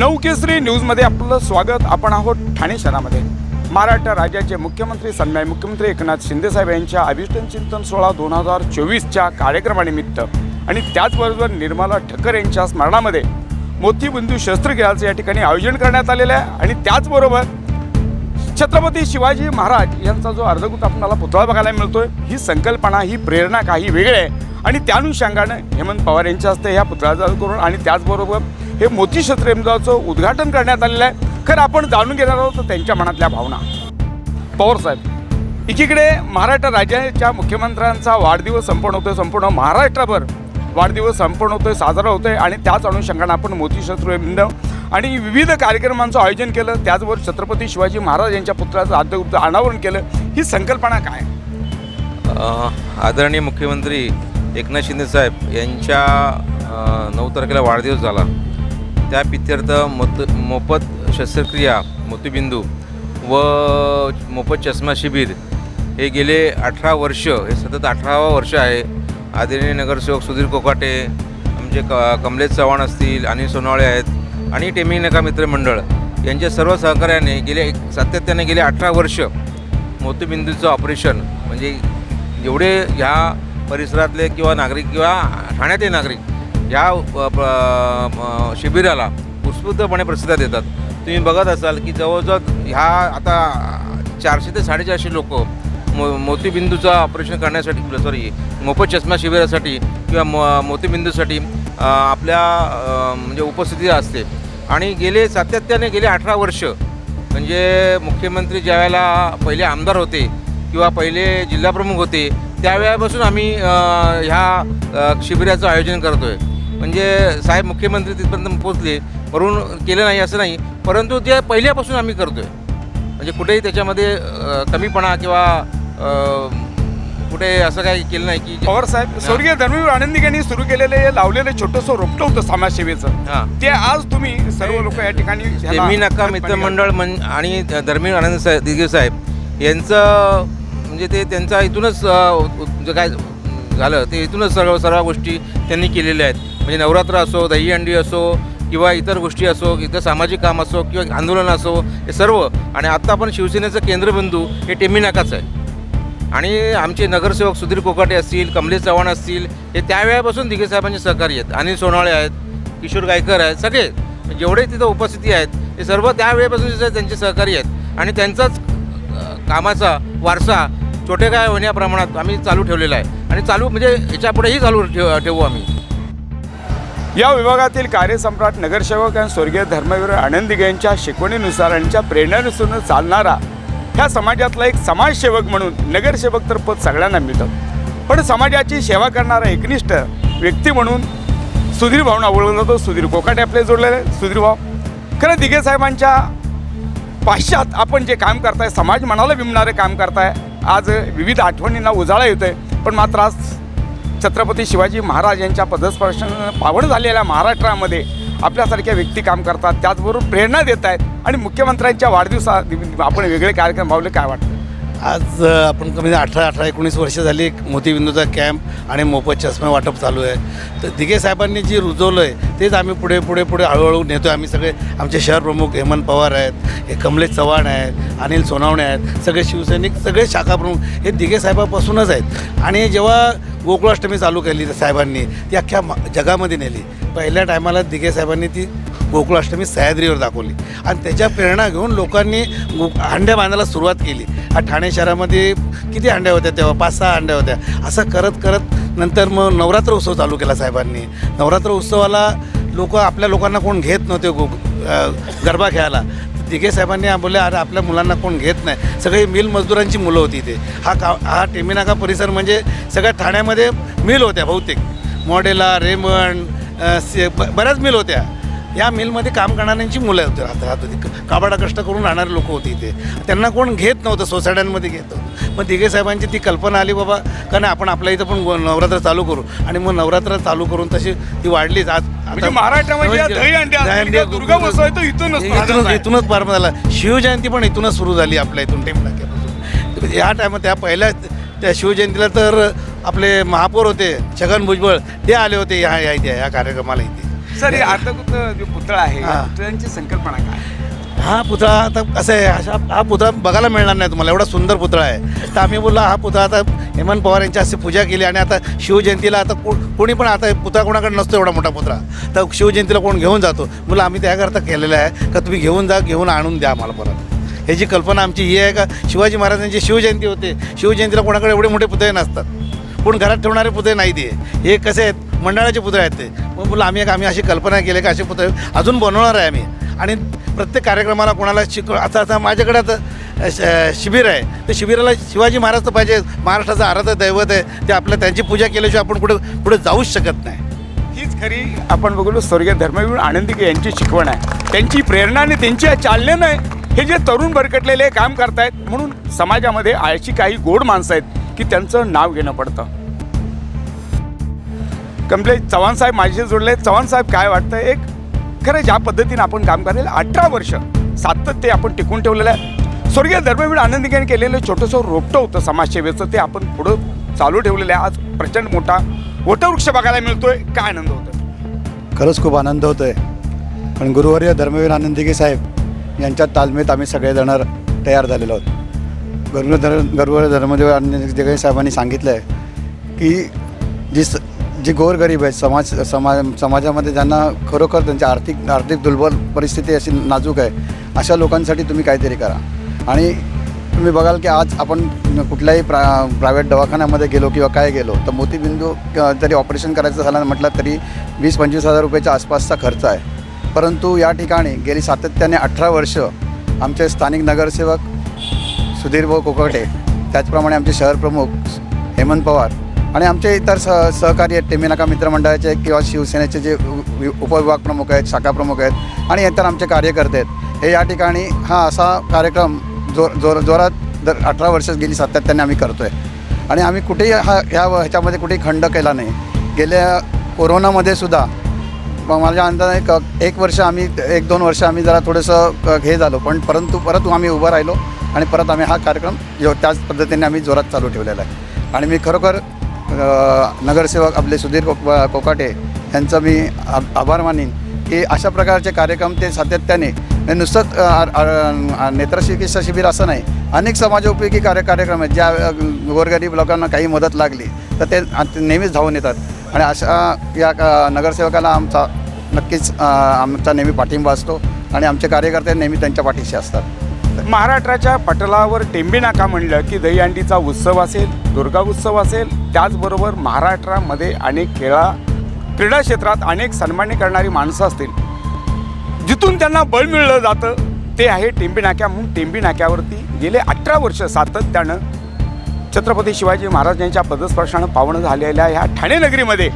नवकेसरी न्यूजमध्ये आपलं स्वागत. आपण आहोत ठाणे शहरामध्ये. महाराष्ट्र राज्याचे मुख्यमंत्री सन्माय मुख्यमंत्री एकनाथ शिंदेसाहेब यांच्या अभिष्टन चिंतन सोहळा दोन हजार चोवीसच्या कार्यक्रमानिमित्त आणि त्याचबरोबर निर्मला ठक्कर यांच्या स्मरणामध्ये मोतीबिंदू शस्त्रक्रियाचं या ठिकाणी आयोजन करण्यात आलेलं आहे आणि त्याचबरोबर छत्रपती शिवाजी महाराज यांचा जो अर्धगुत आपल्याला पुतळा बघायला मिळतोय ही संकल्पना ही प्रेरणा काही वेगळी आहे. आणि त्या अनुषंगानं हेमंत पवार यांच्या हस्ते ह्या पुतळ्याचा करून आणि त्याचबरोबर हे मोती शस्त्रमचं उद्घाटन करण्यात आलेलं आहे. खरं आपण जाणून घेणार आहोत त्यांच्या मनातल्या भावना. पवार साहेब एकीकडे महाराष्ट्र राज्याच्या मुख्यमंत्र्यांचा वाढदिवस संपन्न होतोय संपूर्ण महाराष्ट्रभर वाढदिवस संपन्न होतोय साजरा होतोय आणि त्याच अनुषंगानं आपण मोती शस्त्रबिंद आणि विविध कार्यक्रमांचं आयोजन केलं. त्याचबरोबर छत्रपती शिवाजी महाराज यांच्या पुत्राचं आद्यगुप्त अनावरण केलं. ही संकल्पना काय? आदरणीय मुख्यमंत्री एकनाथ शिंदेसाहेब यांच्या नऊ तारखेला वाढदिवस झाला. त्या पित्यर्थ मोत मोफत शस्त्रक्रिया मोतीबिंदू व मोफत चष्मा शिबिर हे गेले अठरा वर्ष हे सतत अठरावं वर्ष आहे. आदरणीय नगरसेवक सुधीर कोकाटे आमचे क कमलेश चव्हाण असतील अनिल सोनावळे आहेत आणि टेमी नका मित्रमंडळ यांच्या सर्व सहकार्याने गेले एक सातत्याने गेले अठरा वर्ष मोतीबिंदूचं ऑपरेशन. म्हणजे जेवढे ह्या परिसरातले किंवा नागरिक किंवा ठाण्यातले नागरिक ह्या प- शिबिराला उत्स्फूर्तपणे प्रतिसाद देतात. तुम्ही बघत असाल की जवळजवळ ह्या आता चारशे ते साडेचारशे लोक मो मोतीबिंदूचं ऑपरेशन करण्यासाठी सॉरी मोफत चष्मा शिबिरासाठी किंवा मो मोतीबिंदूसाठी आपल्या म्हणजे उपस्थिती असते. आणि गेले सातत्याने गेले अठरा वर्ष म्हणजे मुख्यमंत्री ज्यावेळेला पहिले आमदार होते किंवा पहिले जिल्हाप्रमुख होते त्यावेळेपासून आम्ही ह्या शिबिराचं आयोजन करतो आहे म्हणजे साहेब मुख्यमंत्री तिथपर्यंत पोचले वरून केलं नाही असं नाही. परंतु ते पहिल्यापासून आम्ही करतो आहे म्हणजे कुठेही त्याच्यामध्ये कमीपणा किंवा कुठे असं काही केलं नाही की पवार साहेब स्वर्गीय धर्मवीर आनंदी यांनी सुरू केलेले हे लावलेलं छोटंसं रोपटं होतं समाजसेवेचं. हां. ते आज तुम्ही सर्व लोक या ठिकाणी मी नका मित्रमंडळ मन आणि धर्मीय आनंद साहेब दिगे साहेब यांचं म्हणजे ते त्यांचा इथूनच काय झालं ते इथूनच सर्व सर्व गोष्टी त्यांनी केलेल्या आहेत. म्हणजे नवरात्र असो दहीहंडी असो किंवा इतर गोष्टी असो इतर सामाजिक काम असो किंवा आंदोलन असो हे सर्व. आणि आत्ता आपण शिवसेनेचं केंद्रबिंदू हे टेमी आहे. आणि आमचे नगरसेवक सुधीर कोकाटे असतील कमलेश चव्हाण असतील हे त्यावेळेपासून दिघे साहेबांचे सहकारी आहेत. अनिल सोनाळे आहेत किशोर गायकर आहेत सगळे. जेवढे तिथं उपस्थिती आहेत हे सर्व त्यावेळेपासून त्यांचे सहकारी आहेत. आणि त्यांचाच कामाचा वारसा छोटे काय होण्या प्रमाणात आम्ही चालू ठेवलेला आहे. आणि चालू म्हणजे याच्यापुढेही चालू ठेव ठेवू आम्ही. या विभागातील कार्यसम्राट नगरसेवक आणि स्वर्गीय धर्मवीर आनंदी यांच्या शिकवणीनुसार यांच्या प्रेरणेनुसार चालणारा ह्या समाजातला एक समाजसेवक म्हणून नगरसेवक तर पद सगळ्यांना मिळतं. पण समाजाची सेवा करणारा एकनिष्ठ व्यक्ती म्हणून सुधीर भावना ओळखला जातो. सुधीर कोकाटे आपले जोडलेले सुधीर भाऊ खरं दिघे साहेबांच्या पाश्चात आपण जे काम करताय समाज मनाला विमणारे काम करताय. आज विविध आठवणींना उजाळा येतो आहे पण मात्र आज छत्रपती शिवाजी महाराज यांच्या पदस्पर्शन पावन झालेल्या महाराष्ट्रामध्ये आपल्यासारख्या व्यक्ती काम करतात त्याचबरोबर प्रेरणा देत आहेत आणि मुख्यमंत्र्यांच्या वाढदिवसा आपण वेगळे कार्यक्रम भावले काय वाटतं? आज आपण कमी अठरा अठरा एकोणीस वर्ष झाली मोतीबिंदूचा कॅम्प आणि मोफत चष्मे वाटप चालू आहे. तर दिघे साहेबांनी जी रुजवलं आहे तेच आम्ही पुढे पुढे पुढे हळूहळू नेतो आहे आम्ही सगळे आमचे शहर प्रमुख हेमंत पवार आहेत हे कमलेश चव्हाण आहेत अनिल सोनावणे आहेत सगळे शिवसैनिक सगळे शाखा प्रमुख हे दिघे साहेबापासूनच आहेत. आणि जेव्हा गोकुळाष्टमी चालू केली साहेबांनी ती अख्ख्या जगामध्ये नेली. पहिल्या टायमाला दिघे साहेबांनी ती गोकुळाष्टमी सह्याद्रीवर दाखवली. आणि त्याच्या प्रेरणा घेऊन लोकांनी गो हंड्या बांधायला सुरुवात केली. हा ठाणे शहरामध्ये किती हंड्या होत्या तेव्हा? पाच सहा हंड्या होत्या. असं करत करत नंतर मग नवरात्र उत्सव चालू केला साहेबांनी. नवरात्र उत्सवाला लोक आपल्या लोकांना कोण घेत नव्हते गो गरबा खेळायला. दिघे साहेबांनी बोलले अरे आपल्या मुलांना कोण घेत नाही. सगळी मिल मजदुरांची मुलं होती इथे. हा का हा टेमिनाका परिसर म्हणजे सगळ्या ठाण्यामध्ये मिल होत्या बहुतेक. मॉडेला रेमंड से ब- बऱ्याच मिल होत्या. या मिलमध्ये काम करणाऱ्यांची मुलं होती राहत राहत होती. काबाडा कष्ट करून राहणारे लोक होती इथे. त्यांना कोण घेत नव्हतं सोसायट्यांमध्ये घेत नव्हतं. मग दिघे साहेबांची ती कल्पना आली बाबा का नाही आपण आपल्या इथं पण नवरात्र चालू करू. आणि मग नवरात्र चालू करून तशी ती वाढलीच आज म्हणजे महाराष्ट्रामध्ये तो इथूनच इथूनच प्रारंभ झाला. शिवजयंती पण इथूनच सुरू झाली आपल्या इथून टेमनाक्यापासून या टायमात त्या पहिल्या त्या शिवजयंतीला तर आपले महापौर होते छगन भुजबळ ते आले होते ह्या या इथे या कार्यक्रमाला इथे. सर हे अर्धकृत जो पुतळा आहे या. पुतळ्यांची संकल्पना काय? हा पुतळा आता कसं आहे? अशा हा पुतळा बघायला मिळणार नाही तुम्हाला एवढा सुंदर पुतळा आहे. तर आम्ही बोललो हा पुतळा आता हेमंत पवार यांच्या हस्ते पूजा केली आणि आता शिवजयंतीला आता को कोणी पण आता पुतळा कोणाकडे नसतो एवढा मोठा पुतळा. तर शिवजयंतीला कोण घेऊन जातो? मुलं आम्ही त्याकरता केलेलं आहे का तुम्ही घेऊन जा घेऊन आणून द्या आम्हाला परत. ह्याची कल्पना आमची ही आहे का शिवाजी महाराजांची शिवजयंती होते. शिवजयंतीला कोणाकडे एवढे मोठे पुतळे नसतात. कोण घरात ठेवणारे पुतळे नाही ते. हे कसे आहेत? मंडळाचे पुतळे आहेत ते. मग बोला आम्ही एक आम्ही अशी कल्पना केली का असे पुतळे अजून बनवणार आहे आम्ही. आणि प्रत्येक कार्यक्रमाला कोणाला शिकव आता आता माझ्याकडे आता श- शिबिर आहे. ते शिबिराला शिवाजी महाराज तर पाहिजे. महाराष्ट्राचं आराध्य दैवत आहे. ते आपल्या त्यांची पूजा केल्याशिवाय आपण कुठे पुढे जाऊच शकत नाही. हीच खरी आपण बघलो स्वर्गीय धर्मवीर आनंदिके यांची शिकवण आहे. त्यांची प्रेरणा आणि त्यांच्या चालण्यानं हे जे तरुण भरकटलेले काम करतायत म्हणून समाजामध्ये अशी काही गोड माणसं आहेत की त्यांचं नाव घेणं पडतं. कम्प्लेट चव्हाण साहेब माझ्याशी जोडले चव्हाण साहेब काय वाटतं एक खरं ज्या पद्धतीने आपण काम करेल अठरा वर्ष सातत्य आपण टिकून ठेवलेलं आहे. स्वर्गीय धर्मवीर आनंदिके केलेलं छोटंसं रोपटं होतं समाजसेवेचं ते आपण पुढं चालू ठेवलेलं आहे. आज प्रचंड मोठा वटवृक्ष बघायला मिळतोय. काय आनंद होतो खरंच खूप आनंद होतो आहे पण गुरुवर्य धर्मवीर आनंदिके साहेब यांच्या तालमीत आम्ही सगळेजण तयार झालेलो आहोत. गुरु धर गुरुवर धर्मदेव आनंदिके साहेबांनी सांगितलं आहे की जी स जी गोरगरीब आहेत समाज समाज समाजामध्ये ज्यांना खरोखर त्यांची आर्थिक आर्थिक दुर्बल परिस्थिती अशी नाजूक आहे अशा लोकांसाठी तुम्ही काहीतरी करा. आणि तुम्ही बघाल की आज आपण कुठल्याही प्रा प्रायव्हेट दवाखान्यामध्ये गेलो किंवा काय गेलो तर मोतीबिंदू जरी ऑपरेशन करायचं झालं म्हटलं तरी वीस पंचवीस हजार रुपयाच्या आसपासचा खर्च आहे. परंतु या ठिकाणी गेली सातत्याने अठरा वर्ष आमचे स्थानिक नगरसेवक सुधीरभाऊ कोकटे त्याचप्रमाणे आमचे शहर प्रमुख हेमंत पवार आणि आमचे इतर सह सहकारी आहेत टेमिनाका मित्रमंडळाचे किंवा शिवसेनेचे जे वि- उपविभाग प्रमुख आहेत शाखा प्रमुख आहेत आणि इतर आमचे कार्यकर्ते आहेत. हे या ठिकाणी हा असा कार्यक्रम जोर जोर जोरात दर अठरा वर्ष गेली सातत्याने आम्ही करतो आहे आणि आम्ही कुठेही हा ह्या ह्याच्यामध्ये कुठेही खंड केला नाही. गेल्या कोरोनामध्ये सुद्धा माझ्या अंदाजाने एक एक वर्ष आम्ही एक दोन वर्ष आम्ही जरा थोडंसं हे झालो. पण परंतु परत आम्ही उभं राहिलो आणि परत आम्ही हा कार्यक्रम जो त्याच पद्धतीने आम्ही जोरात चालू ठेवलेला आहे. आणि मी खरोखर नगरसेवक आपले सुधीर कोक कोकाटे यांचं मी आभार मानीन की अशा प्रकारचे कार्यक्रम ते सातत्याने म्हणजे नुसतंच अ, नेत्रचिकित्सा शिबिर असं नाही अनेक समाजोपयोगी कार्य कार्यक्रम आहेत ज्या गोरगरीब लोकांना काही मदत लागली तर ते नेहमीच धावून येतात. आणि अशा या नगरसेवकाला आमचा नक्कीच आमचा नेहमी पाठिंबा असतो आणि आमचे कार्यकर्ते नेहमी त्यांच्या पाठीशी असतात. महाराष्ट्राच्या पटलावर टेंबी नाका म्हणलं की दहीहंडीचा उत्सव असेल दुर्गा उत्सव असेल त्याचबरोबर महाराष्ट्रामध्ये अनेक खेळा क्रीडा क्षेत्रात अनेक सन्माननी करणारी माणसं असतील. जिथून त्यांना बळ मिळलं जातं ते आहे टेंबी नाक्या. म्हणून टेंबी नाक्यावरती गेले अठरा वर्ष सातत्यानं छत्रपती शिवाजी महाराज यांच्या पदस्पर्शानं पावणं झालेल्या ह्या ठाणे नगरीमध्ये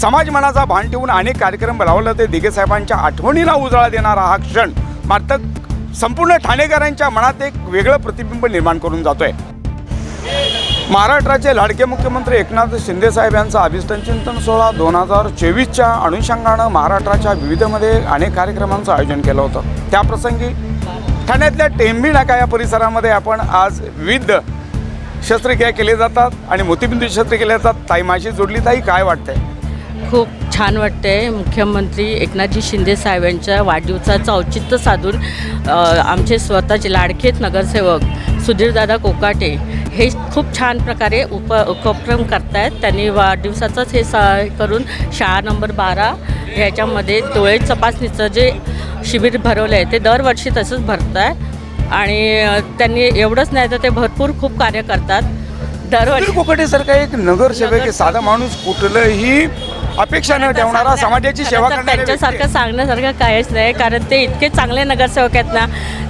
समाज मनाचा भान ठेवून अनेक कार्यक्रम राबवलं ते दिघे साहेबांच्या आठवणीला उजाळा देणारा हा क्षण. मात्र संपूर्ण ठाणेकरांच्या मनात एक वेगळं प्रतिबिंब निर्माण करून जातो आहे महाराष्ट्राचे लाडके मुख्यमंत्री एकनाथ शिंदे साहेब यांचा अभिष्टन चिंतन सोहळा दोन हजार चोवीसच्या अनुषंगानं महाराष्ट्राच्या विविधमध्ये अनेक कार्यक्रमांचं आयोजन केलं होतं. त्याप्रसंगी ठाण्यातल्या टेंबी नाका या परिसरामध्ये आपण आज विविध शस्त्रक्रिया केले जातात आणि मोतीबिंदू शस्त्र केले जातात. ताई माझी जोडली. ताई काय वाटतंय? खूप छान वाटते मुख्यमंत्री एकनाथजी शिंदे साहेबांच्या वाढदिवसाचं औचित्य साधून आमचे स्वतःचे लाडखेत नगरसेवक सुधीरदादा कोकाटे हे खूप छान प्रकारे उप उपक्रम करतायत. त्यांनी वाढदिवसाचंच हे सा करून शाळा नंबर बारा ह्याच्यामध्ये डोळे तपासणीचं जे शिबिर भरवलं आहे ते दरवर्षी तसंच भरत आहे आणि त्यांनी एवढंच नाही तर ते भरपूर खूप कार्य करतात. दरवर्षी कोकटेसारखा एक नगरसेवक. आहे, साधा माणूस कुठलंही अपेक्षा न ठेवणारा समाजाची सेवा आहे. त्यांच्यासारखं सांगण्यासारखं काहीच नाही कारण ते इतके चांगले नगरसेवक आहेत ना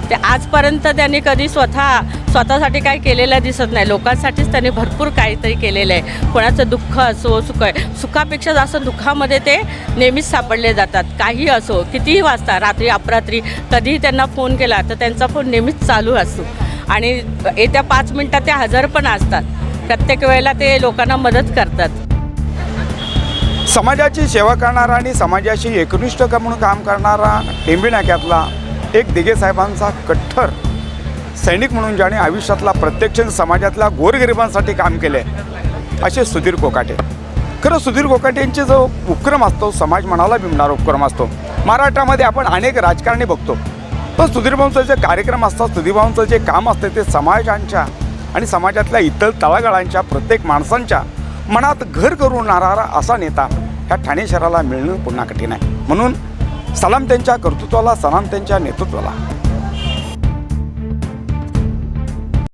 ते आजपर्यंत त्यांनी कधी स्वतः स्वतःसाठी काय केलेलं दिसत नाही. लोकांसाठीच त्यांनी भरपूर काहीतरी केलेलं आहे. कोणाचं दुःख असो सुख सुखापेक्षा जास्त दुःखामध्ये ते नेहमीच सापडले जातात. काही असो कितीही वाजता रात्री अपरात्री कधीही त्यांना फोन केला तर त्यांचा फोन नेहमीच चालू असतो. आणि येत्या पाच मिनटात ते हजर पण असतात. प्रत्येक वेळेला ते लोकांना मदत करतात. समाजाची सेवा करणारा आणि समाजाशी एकनिष्ठ का म्हणून काम करणारा टेंबी नाक्यातला एक दिगे साहेबांचा कट्टर. सैनिक म्हणून ज्याने आयुष्यातला प्रत्यक्ष समाजातल्या गोरगरिबांसाठी काम केले असे सुधीर कोकाटे. खरं सुधीर कोकाटे यांचे जो उपक्रम असतो समाज मनाला भिमणारा उपक्रम असतो. महाराष्ट्रामध्ये आपण अनेक राजकारणी बघतो. पण सुधीरभाऊंचं जे कार्यक्रम असतात सुधीरभाऊंचं जे काम असतं ते समाजांच्या आणि समाजातल्या इतर तळागाळांच्या प्रत्येक माणसांच्या मनात घर करून राहणारा असा नेता ह्या ठाणे शहराला मिळणं पुन्हा कठीण आहे. म्हणून सलाम त्यांच्या कर्तृत्वाला सलाम त्यांच्या नेतृत्वाला.